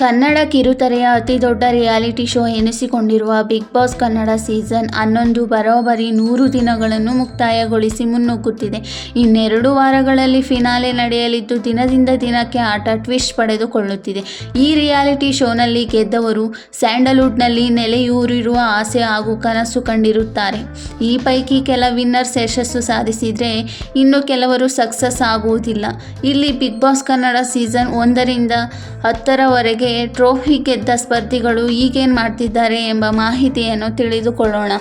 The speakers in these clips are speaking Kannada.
ಕನ್ನಡ ಕಿರುತೆರೆಯ ಅತಿದೊಡ್ಡ ರಿಯಾಲಿಟಿ ಶೋ ಎನಿಸಿಕೊಂಡಿರುವ ಬಿಗ್ ಬಾಸ್ ಕನ್ನಡ ಸೀಸನ್ ಹನ್ನೊಂದು ಬರೋಬ್ಬರಿ ನೂರು ದಿನಗಳನ್ನು ಮುಕ್ತಾಯಗೊಳಿಸಿ ಮುನ್ನುಗ್ಗುತ್ತಿದೆ. ಇನ್ನೆರಡು ವಾರಗಳಲ್ಲಿ ಫಿನಾಲೆ ನಡೆಯಲಿದ್ದು ದಿನದಿಂದ ದಿನಕ್ಕೆ ಆಟ ಟ್ವಿಸ್ಟ್ ಪಡೆದುಕೊಳ್ಳುತ್ತಿದೆ. ಈ ರಿಯಾಲಿಟಿ ಶೋನಲ್ಲಿ ಗೆದ್ದವರು ಸ್ಯಾಂಡಲ್ವುಡ್ನಲ್ಲಿ ನೆಲೆಯೂರಿರುವ ಆಸೆ ಹಾಗೂ ಕನಸು ಕಂಡಿರುತ್ತಾರೆ. ಈ ಪೈಕಿ ಕೆಲ ವಿನ್ನರ್ಸ್ ಯಶಸ್ಸು ಸಾಧಿಸಿದರೆ ಇನ್ನು ಕೆಲವರು ಸಕ್ಸಸ್ ಆಗುವುದಿಲ್ಲ. ಇಲ್ಲಿ ಬಿಗ್ ಬಾಸ್ ಕನ್ನಡ ಸೀಸನ್ ಒಂದರಿಂದ ಹತ್ತರವರೆಗೆ ಟ್ರೋಫಿ ಗೆದ್ದ ಸ್ಪರ್ಧಿಗಳು ಈಗೇನು ಮಾಡ್ತಿದ್ದಾರೆ ಎಂಬ ಮಾಹಿತಿಯನ್ನು ತಿಳಿದುಕೊಳ್ಳೋಣ.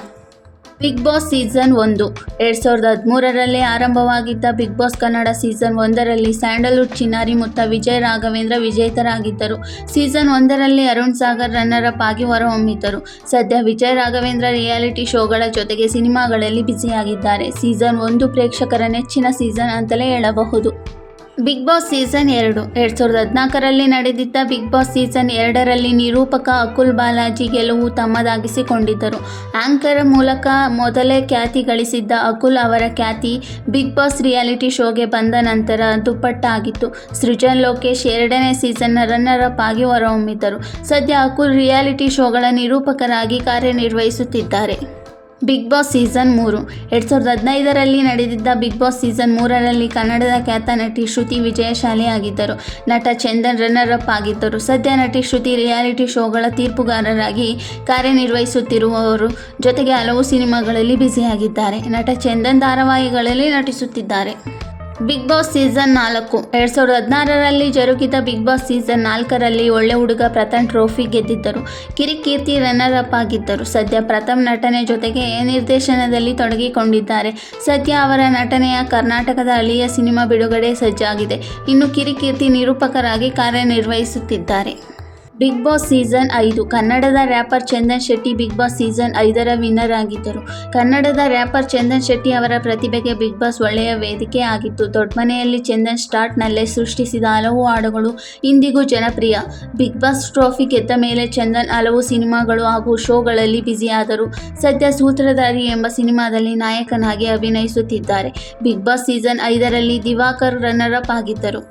ಬಿಗ್ ಬಾಸ್ ಸೀಸನ್ ಒಂದು. ಎರಡು ಸಾವಿರದ ಹದಿಮೂರರಲ್ಲಿ ಆರಂಭವಾಗಿದ್ದ ಬಿಗ್ ಬಾಸ್ ಕನ್ನಡ ಸೀಸನ್ ಒಂದರಲ್ಲಿ ಸ್ಯಾಂಡಲ್ವುಡ್ ಚಿನ್ನಾರಿ ಮುತ್ತ ವಿಜಯ್ ರಾಘವೇಂದ್ರ ವಿಜೇತರಾಗಿದ್ದರು. ಸೀಸನ್ ಒಂದರಲ್ಲಿ ಅರುಣ್ ಸಾಗರ್ ರನ್ನರ್ ಅಪ್ ಆಗಿ ಹೊರಹೊಮ್ಮಿದ್ದರು. ಸದ್ಯ ವಿಜಯ್ ರಾಘವೇಂದ್ರ ರಿಯಾಲಿಟಿ ಶೋಗಳ ಜೊತೆಗೆ ಸಿನಿಮಾಗಳಲ್ಲಿ ಬ್ಯುಸಿಯಾಗಿದ್ದಾರೆ. ಸೀಸನ್ ಒಂದು ಪ್ರೇಕ್ಷಕರ ನೆಚ್ಚಿನ ಸೀಸನ್ ಅಂತಲೇ ಹೇಳಬಹುದು. ಬಿಗ್ ಬಾಸ್ ಸೀಸನ್ ಎರಡು. ಎರಡು ಸಾವಿರದ ಹದಿನಾಲ್ಕರಲ್ಲಿ ನಡೆದಿದ್ದ ಬಿಗ್ ಬಾಸ್ ಸೀಸನ್ ಎರಡರಲ್ಲಿ ನಿರೂಪಕ ಅಕುಲ್ ಬಾಲಾಜಿ ಗೆಲುವು ತಮ್ಮದಾಗಿಸಿಕೊಂಡಿದ್ದರು. ಆಂಕರ್ ಮೂಲಕ ಮೊದಲೇ ಖ್ಯಾತಿ ಗಳಿಸಿದ್ದ ಅಕುಲ್ ಅವರ ಖ್ಯಾತಿ ಬಿಗ್ ಬಾಸ್ ರಿಯಾಲಿಟಿ ಶೋಗೆ ಬಂದ ನಂತರ ದುಪ್ಪಟ್ಟಾಗಿತ್ತು. ಸೃಜನ್ ಲೋಕೇಶ್ ಎರಡನೇ ಸೀಸನ್ನ ರನ್ನರ್ ಅಪ್ ಆಗಿ ಹೊರಹೊಮ್ಮಿದ್ದರು. ಸದ್ಯ ಅಕುಲ್ ರಿಯಾಲಿಟಿ ಶೋಗಳ ನಿರೂಪಕರಾಗಿ ಕಾರ್ಯನಿರ್ವಹಿಸುತ್ತಿದ್ದಾರೆ. ಬಿಗ್ ಬಾಸ್ ಸೀಸನ್ ಮೂರು. ಎರಡು ಸಾವಿರದ ಹದಿನೈದರಲ್ಲಿ ನಡೆದಿದ್ದ ಬಿಗ್ ಬಾಸ್ ಸೀಸನ್ ಮೂರರಲ್ಲಿ ಕನ್ನಡದ ಖ್ಯಾತ ನಟಿ ಶ್ರುತಿ ವಿಜಯಶಾಲಿ ಆಗಿದ್ದರು ನಟ ಚಂದನ್ ರನ್ನರ್ ಅಪ್ ಆಗಿದ್ದರು. ಸದ್ಯ ನಟಿ ಶ್ರುತಿ ರಿಯಾಲಿಟಿ ಶೋಗಳ ತೀರ್ಪುಗಾರರಾಗಿ ಕಾರ್ಯನಿರ್ವಹಿಸುತ್ತಿರುವವರು ಜೊತೆಗೆ ಹಲವು ಸಿನಿಮಾಗಳಲ್ಲಿ ಬ್ಯುಸಿಯಾಗಿದ್ದಾರೆ. ನಟ ಚಂದನ್ ಧಾರಾವಾಹಿಗಳಲ್ಲಿ ನಟಿಸುತ್ತಿದ್ದಾರೆ. ಬಿಗ್ ಬಾಸ್ ಸೀಸನ್ ನಾಲ್ಕು. ಎರಡು ಸಾವಿರದ ಹದಿನಾರರಲ್ಲಿ ಜರುಗಿದ ಬಿಗ್ ಬಾಸ್ ಸೀಸನ್ ನಾಲ್ಕರಲ್ಲಿ ಒಳ್ಳೆ ಹುಡುಗ ಪ್ರಥಮ್ ಟ್ರೋಫಿ ಗೆದ್ದಿದ್ದರು. ಕಿರಿಕೀರ್ತಿ ರನ್ನರ್ ಅಪ್ ಆಗಿದ್ದರು. ಸದ್ಯ ಪ್ರಥಮ್ ನಟನೆ ಜೊತೆಗೆ ನಿರ್ದೇಶನದಲ್ಲಿ ತೊಡಗಿಕೊಂಡಿದ್ದಾರೆ. ಸದ್ಯ ಅವರ ನಟನೆಯ ಕರ್ನಾಟಕದ ಹಳಿಯ ಸಿನಿಮಾ ಬಿಡುಗಡೆ ಸಜ್ಜಾಗಿದೆ. ಇನ್ನು ಕಿರಿಕೀರ್ತಿ ನಿರೂಪಕರಾಗಿ ಕಾರ್ಯನಿರ್ವಹಿಸುತ್ತಿದ್ದಾರೆ. ಬಿಗ್ ಬಾಸ್ ಸೀಸನ್ ಐದು. ಕನ್ನಡದ rapper Chandan Shetty Bigg Boss season ಐದರ ವಿನ್ನರ್ ಆಗಿದ್ದರು. ಕನ್ನಡದ ರ್ಯಾಪರ್ ಚಂದನ್ ಶೆಟ್ಟಿ ಅವರ ಪ್ರತಿಭೆಗೆ ಬಿಗ್ ಬಾಸ್ ಒಳ್ಳೆಯ ವೇದಿಕೆ ಆಗಿತ್ತು. ದೊಡ್ಡಮನೆಯಲ್ಲಿ ಚಂದನ್ ಸ್ಟಾರ್ಟ್ನಲ್ಲೇ ಸೃಷ್ಟಿಸಿದ ಹಲವು ಹಾಡುಗಳು ಇಂದಿಗೂ ಜನಪ್ರಿಯ. ಬಿಗ್ ಬಾಸ್ ಟ್ರೋಫಿ ಗೆದ್ದ ಮೇಲೆ ಚಂದನ್ ಹಲವು ಸಿನಿಮಾಗಳು ಹಾಗೂ ಶೋಗಳಲ್ಲಿ ಬ್ಯುಸಿಯಾದರು. ಸದ್ಯ ಸೂತ್ರಧಾರಿ ಎಂಬ ಸಿನಿಮಾದಲ್ಲಿ ನಾಯಕನಾಗಿ ಅಭಿನಯಿಸುತ್ತಿದ್ದಾರೆ. ಬಿಗ್ ಬಾಸ್ ಸೀಸನ್ ಐದರಲ್ಲಿ ದಿವಾಕರ್ ರನ್ನರ್ ಅಪ್ ಆಗಿದ್ದರು.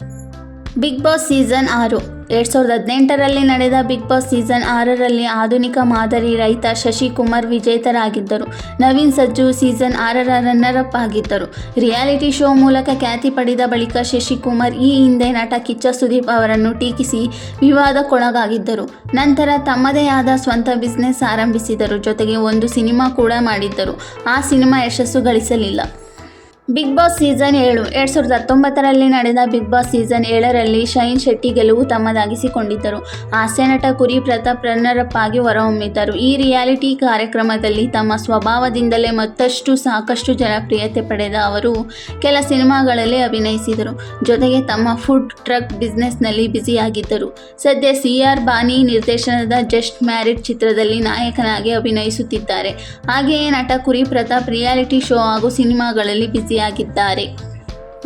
ಬಿಗ್ ಬಾಸ್ ಸೀಸನ್ ಆರು. ಎರಡು ಸಾವಿರದ ಹದಿನೆಂಟರಲ್ಲಿ ನಡೆದ ಬಿಗ್ ಬಾಸ್ ಸೀಸನ್ ಆರರಲ್ಲಿ ಆಧುನಿಕ ಮಾದರಿ ರೈತ ಶಶಿಕುಮಾರ್ ವಿಜೇತರಾಗಿದ್ದರು. ನವೀನ್ ಸಜ್ಜು ಸೀಸನ್ ಆರರ ರನ್ನರ್ ಅಪ್ ಆಗಿದ್ದರು. ರಿಯಾಲಿಟಿ ಶೋ ಮೂಲಕ ಖ್ಯಾತಿ ಪಡೆದ ಬಳಿಕ ಶಶಿಕುಮಾರ್ ಈ ಹಿಂದೆ ನಟ ಕಿಚ್ಚ ಸುದೀಪ್ ಅವರನ್ನು ಟೀಕಿಸಿ ವಿವಾದಕ್ಕೊಳಗಾಗಿದ್ದರು. ನಂತರ ತಮ್ಮದೇ ಆದ ಸ್ವಂತ ಬಿಸ್ನೆಸ್ ಆರಂಭಿಸಿದರು. ಜೊತೆಗೆ ಒಂದು ಸಿನಿಮಾ ಕೂಡ ಮಾಡಿದ್ದರು. ಆ ಸಿನಿಮಾ ಯಶಸ್ಸು ಗಳಿಸಲಿಲ್ಲ. ಬಿಗ್ ಬಾಸ್ ಸೀಸನ್ ಏಳು. ಎರಡು ಸಾವಿರದ ಹತ್ತೊಂಬತ್ತರಲ್ಲಿ ನಡೆದ ಬಿಗ್ ಬಾಸ್ ಸೀಸನ್ ಏಳರಲ್ಲಿ ಶೈನ್ ಶೆಟ್ಟಿ ಗೆಲುವು ತಮ್ಮದಾಗಿಸಿಕೊಂಡಿದ್ದರು. ಹಾಸ್ಯ ನಟ ಕುರಿ ಪ್ರತಾಪ್ ರನ್ನರಪ್ಪ ಅಪ್ ಆಗಿ ಹೊರಹೊಮ್ಮಿದ್ದರು. ಈ ರಿಯಾಲಿಟಿ ಕಾರ್ಯಕ್ರಮದಲ್ಲಿ ತಮ್ಮ ಸ್ವಭಾವದಿಂದಲೇ ಮತ್ತಷ್ಟು ಸಾಕಷ್ಟು ಜನಪ್ರಿಯತೆ ಪಡೆದ ಅವರು ಕೆಲ ಸಿನಿಮಾಗಳಲ್ಲಿ ಅಭಿನಯಿಸಿದರು. ಜೊತೆಗೆ ತಮ್ಮ ಫುಡ್ ಟ್ರಕ್ ಬಿಸ್ನೆಸ್ನಲ್ಲಿ ಬ್ಯುಸಿಯಾಗಿದ್ದರು. ಸದ್ಯ ಸಿ ಆರ್ ಬಾನಿ ನಿರ್ದೇಶನದ ಜಸ್ಟ್ ಮ್ಯಾರಿಡ್ ಚಿತ್ರದಲ್ಲಿ ನಾಯಕನಾಗಿ ಅಭಿನಯಿಸುತ್ತಿದ್ದಾರೆ. ಹಾಗೆಯೇ ನಟ ಕುರಿ ಪ್ರತಾಪ್ ರಿಯಾಲಿಟಿ ಶೋ ಹಾಗೂ ಸಿನಿಮಾಗಳಲ್ಲಿ ಬ್ಯುಸಿಯಾಗಿದ್ದಾರೆ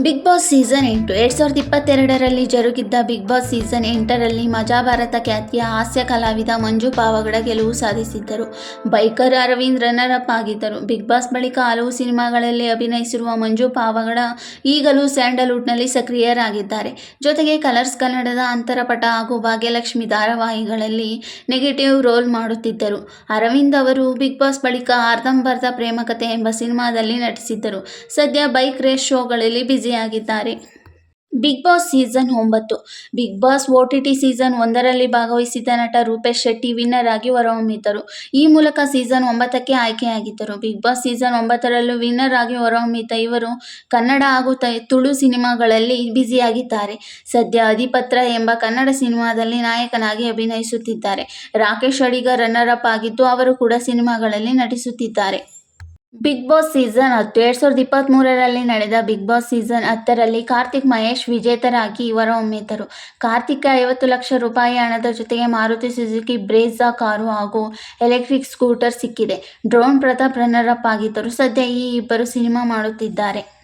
ಬಿಗ್ ಬಾಸ್ ಸೀಸನ್ ಎಂಟು. ಎರಡು ಸಾವಿರದ ಇಪ್ಪತ್ತೆರಡರಲ್ಲಿ ಜರುಗಿದ್ದ ಬಿಗ್ ಬಾಸ್ ಸೀಸನ್ ಎಂಟರಲ್ಲಿ ಮಜಾ ಭಾರತ ಖ್ಯಾತಿಯ ಹಾಸ್ಯ ಕಲಾವಿದ ಮಂಜು ಪಾವಗಡ ಗೆಲುವು ಸಾಧಿಸಿದ್ದರು. ಬೈಕರ್ ಅರವಿಂದ್ ರನ್ನರ್ ಅಪ್ ಆಗಿದ್ದರು. ಬಿಗ್ ಬಾಸ್ ಬಳಿಕ ಹಲವು ಸಿನಿಮಾಗಳಲ್ಲಿ ಅಭಿನಯಿಸಿರುವ ಮಂಜು ಪಾವಗಡ ಈಗಲೂ ಸ್ಯಾಂಡಲ್ವುಡ್ನಲ್ಲಿ ಸಕ್ರಿಯರಾಗಿದ್ದಾರೆ. ಜೊತೆಗೆ ಕಲರ್ಸ್ ಕನ್ನಡದ ಅಂತರಪಟ ಹಾಗೂ ಭಾಗ್ಯಲಕ್ಷ್ಮಿ ಧಾರಾವಾಹಿಗಳಲ್ಲಿ ನೆಗೆಟಿವ್ ರೋಲ್ ಮಾಡುತ್ತಿದ್ದರು. ಅರವಿಂದ್ ಅವರು ಬಿಗ್ ಬಾಸ್ ಬಳಿಕ ಅರ್ಧಂಬರ್ಧ ಪ್ರೇಮಕತೆ ಎಂಬ ಸಿನಿಮಾದಲ್ಲಿ ನಟಿಸಿದ್ದರು. ಸದ್ಯ ಬೈಕ್ ರೇಸ್ ಶೋಗಳಲ್ಲಿ ಬ್ಯುಸಿಯಾಗಿದ್ದಾರೆ ಬಿಗ್ ಬಾಸ್ ಸೀಸನ್ ಒಂಬತ್ತು. Bigg Boss O T T season ಒಂದರಲ್ಲಿ ಭಾಗವಹಿಸಿದ್ದ ನಟ ರೂಪೇಶ್ ಶೆಟ್ಟಿ ವಿನ್ನರ್ ಆಗಿ ಹೊರಹೊಮ್ಮಿದ್ದರು. ಈ ಮೂಲಕ ಸೀಸನ್ ಒಂಬತ್ತಕ್ಕೆ ಆಯ್ಕೆಯಾಗಿದ್ದರು. ಬಿಗ್ ಬಾಸ್ ಸೀಸನ್ ಒಂಬತ್ತರಲ್ಲೂ ವಿನ್ನರ್ ಆಗಿ ಹೊರಹೊಮ್ಮಿದ್ದ ಇವರು ಕನ್ನಡ ಹಾಗೂ ತುಳು ಸಿನಿಮಾಗಳಲ್ಲಿ ಬ್ಯುಸಿಯಾಗಿದ್ದಾರೆ. ಸದ್ಯ ಅಧಿಪತ್ರ ಎಂಬ ಕನ್ನಡ ಸಿನಿಮಾದಲ್ಲಿ ನಾಯಕನಾಗಿ ಅಭಿನಯಿಸುತ್ತಿದ್ದಾರೆ. ರಾಕೇಶ್ ಅಡಿಗ ರನ್ನರ್ ಅಪ್ ಆಗಿದ್ದು ಅವರು ಕೂಡ ಸಿನಿಮಾಗಳಲ್ಲಿ ನಟಿಸುತ್ತಿದ್ದಾರೆ. ಬಿಗ್ ಬಾಸ್ ಸೀಸನ್ ಹತ್ತು, ಎರಡು ಸಾವಿರದ ಇಪ್ಪತ್ತ್ಮೂರರಲ್ಲಿ ನಡೆದ ಬಿಗ್ ಬಾಸ್ ಸೀಸನ್ ಹತ್ತರಲ್ಲಿ ಕಾರ್ತಿಕ್, ಮಹೇಶ್ ವಿಜೇತರಾಗಿ ಇವರ ಒಮ್ಮೆತರು. ಕಾರ್ತಿಕ್ ಐವತ್ತು ಲಕ್ಷ ರೂಪಾಯಿ ಹಣದ ಜೊತೆಗೆ ಮಾರುತಿ ಸುಜುಕಿ, ಬ್ರೇಜಾ ಕಾರು ಹಾಗೂ ಎಲೆಕ್ಟ್ರಿಕ್ ಸ್ಕೂಟರ್ ಸಿಕ್ಕಿದೆ. ಡ್ರೋನ್ ಪ್ರತಾಪ್ ರನ್ನರ್ ಅಪ್ ಆಗಿದ್ದರು. ಸದ್ಯ ಈ ಇಬ್ಬರು ಸಿನಿಮಾ ಮಾಡುತ್ತಿದ್ದಾರೆ.